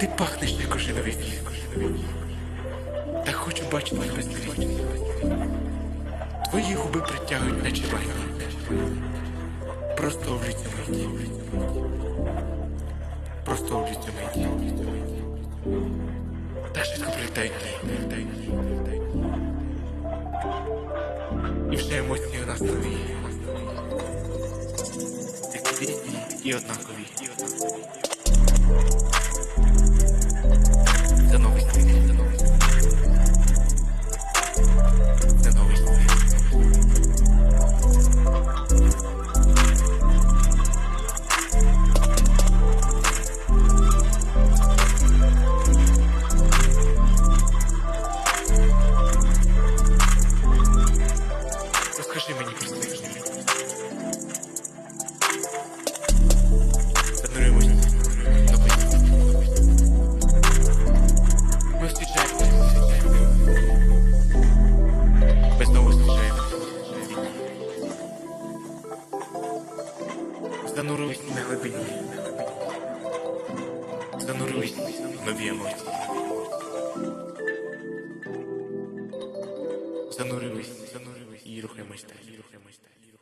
Ти пахнеш як ожиновий фіг. Та хочу бачити тебе скрізь. Твої губи притягують, наче магніт. Просто облі цю миті. Просто облі цю миті. Та швидко прилітають дні. І вже емоції у нас нові. І однакові. Це новий світ, це новий світ. Це новий світ. Мені про своє. Занурились на глибині. Занурились нові емоції. Занурились, занурились і рухаємось далі, рухаємось далі.